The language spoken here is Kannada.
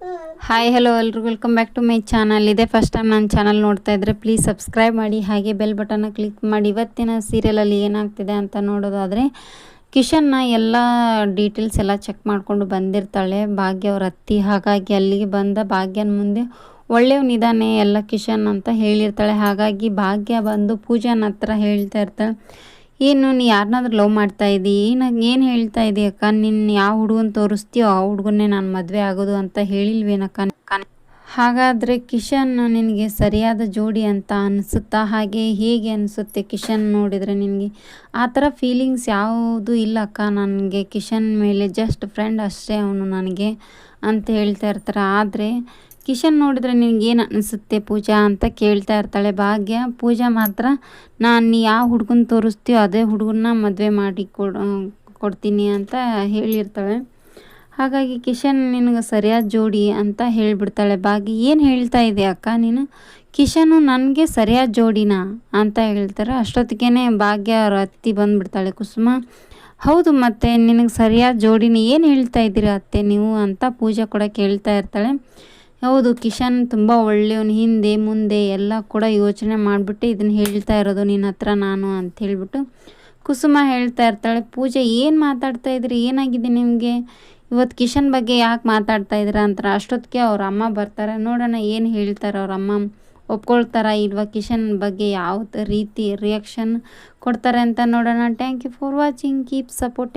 ಹಾಯ್ ಹಲೋ ಎಲ್ರಿಗೂ. Welcome back to my channel ಇದೆ ಫಸ್ಟ್ ಟೈಮ್ ನನ್ನ ಚಾನಲ್ ನೋಡ್ತಾ ಇದ್ರೆ ಪ್ಲೀಸ್ ಸಬ್ಸ್ಕ್ರೈಬ್ ಮಾಡಿ. ಹಾಗೆ ಬೆಲ್ ಬಟನ್ನ ಕ್ಲಿಕ್ ಮಾಡಿ. ಇವತ್ತಿನ ಸೀರಿಯಲಲ್ಲಿ ಏನಾಗ್ತಿದೆ ಅಂತ ನೋಡೋದಾದರೆ, ಕಿಶನ್ನ ಎಲ್ಲ ಡೀಟೇಲ್ಸ್ ಎಲ್ಲ ಚೆಕ್ ಮಾಡಿಕೊಂಡು ಬಂದಿರ್ತಾಳೆ. ಭಾಗ್ಯ ಅವ್ರ ಅತ್ತಿ. ಹಾಗಾಗಿ ಅಲ್ಲಿಗೆ ಬಂದ ಭಾಗ್ಯನ ಮುಂದೆ ಒಳ್ಳೆಯವನಿದ್ದಾನೆ ಎಲ್ಲ ಕಿಶನ್ ಅಂತ ಹೇಳಿರ್ತಾಳೆ. ಹಾಗಾಗಿ ಭಾಗ್ಯ ಬಂದು ಪೂಜಾನ ಹತ್ರ ಹೇಳ್ತಾ ಇರ್ತಾಳೆ. ಏನು, ನೀ ಯಾರನ್ನಾದ್ರೂ ಲವ್ ಮಾಡ್ತಾ ಇದ್ದೀ ಏನಾಗ ಏನು ಹೇಳ್ತಾ ಇದ್ದೀಯಕ್ಕ ನಿನ್ನ ಯಾವ ಹುಡುಗನ ತೋರಿಸ್ತೀಯೋ ಆ ಹುಡುಗನ್ನೇ ನಾನು ಮದುವೆ ಆಗೋದು ಅಂತ ಹೇಳಿಲ್ವೇನಕ್ಕ? ಹಾಗಾದರೆ ಕಿಶನ್ ನಿನಗೆ ಸರಿಯಾದ ಜೋಡಿ ಅಂತ ಅನಿಸುತ್ತಾ? ಹಾಗೆ ಹೇಗೆ ಅನಿಸುತ್ತೆ ಕಿಶನ್ ನೋಡಿದರೆ ನಿನಗೆ? ಆ ಥರ ಫೀಲಿಂಗ್ಸ್ ಯಾವುದು ಇಲ್ಲ ಅಕ್ಕ ನನಗೆ. ಕಿಶನ್ ಮೇಲೆ ಜಸ್ಟ್ ಫ್ರೆಂಡ್ ಅಷ್ಟೇ ಅವನು ನನಗೆ ಅಂತ ಹೇಳ್ತಾ ಇರ್ತಾರೆ. ಆದರೆ ಕಿಶನ್ ನೋಡಿದರೆ ನಿನಗೇನು ಅನಿಸುತ್ತೆ ಪೂಜಾ ಅಂತ ಕೇಳ್ತಾ ಇರ್ತಾಳೆ. ಭಾಗ್ಯ, ಪೂಜಾ ಮಾತ್ರ, ನಾನು ಯಾವ ಹುಡುಗನ ತೋರಿಸ್ತೀಯೋ ಅದೇ ಹುಡುಗನ್ನ ಮದುವೆ ಮಾಡಿ ಕೊಡ್ ಕೊಡ್ತೀನಿ ಅಂತ ಹೇಳಿರ್ತಾಳೆ. ಹಾಗಾಗಿ ಕಿಶನ್ ನಿನಗೆ ಸರಿಯಾದ ಜೋಡಿ ಅಂತ ಹೇಳಿಬಿಡ್ತಾಳೆ. ಬಾಗಿ, ಏನು ಹೇಳ್ತಾ ಇದೆ ಅಕ್ಕ ನೀನು? ಕಿಶನು ನನಗೆ ಸರಿಯಾದ ಜೋಡಿನಾ ಅಂತ ಹೇಳ್ತಾರೆ. ಅಷ್ಟೊತ್ತಿಗೆ ಭಾಗ್ಯ ಅವ್ರ ಅತ್ತಿ ಬಂದುಬಿಡ್ತಾಳೆ. ಕುಸುಮ, ಹೌದು ಮತ್ತೆ ನಿನಗೆ ಸರಿಯಾದ ಜೋಡಿನ ಏನು ಹೇಳ್ತಾ ಇದ್ದೀರಾ ಅತ್ತೆ ನೀವು ಅಂತ ಪೂಜೆ ಕೂಡ ಕೇಳ್ತಾ ಇರ್ತಾಳೆ. ಹೌದು, ಕಿಶನ್ ತುಂಬ ಒಳ್ಳೆಯವನು. ಹಿಂದೆ, ಮುಂದೆ ಎಲ್ಲ ಕೂಡ ಯೋಚನೆ ಮಾಡಿಬಿಟ್ಟು ಇದನ್ನು ಹೇಳ್ತಾ ಇರೋದು ನಿನ್ನ ಹತ್ರ ನಾನು ಅಂತ ಹೇಳಿಬಿಟ್ಟು ಕುಸುಮ ಹೇಳ್ತಾ ಇರ್ತಾಳೆ. ಪೂಜೆ, ಏನು ಮಾತಾಡ್ತಾ ಇದ್ರಿ ಏನಾಗಿದೆ ನಿಮಗೆ? ಇವತ್ತು ಕಿಶನ್ ಬಗ್ಗೆ ಯಾಕೆ ಮಾತಾಡ್ತಾ ಇದ್ದೀರಾ ಅಂತ ಅಷ್ಟೊತ್ತಿಗೆ ಅವ್ರ ಅಮ್ಮ ಬರ್ತಾರೆ. ನೋಡೋಣ ಏನು ಹೇಳ್ತಾರೆ ಅವ್ರ ಅಮ್ಮ. ಒಪ್ಕೊಳ್ತಾರ ಇಲ್ವಾ ಕಿಶನ್ ಬಗ್ಗೆ ಯಾವ ರೀತಿ ರಿಯಾಕ್ಷನ್ ಕೊಡ್ತಾರೆ ಅಂತ ನೋಡೋಣ. Thank you for watching keep support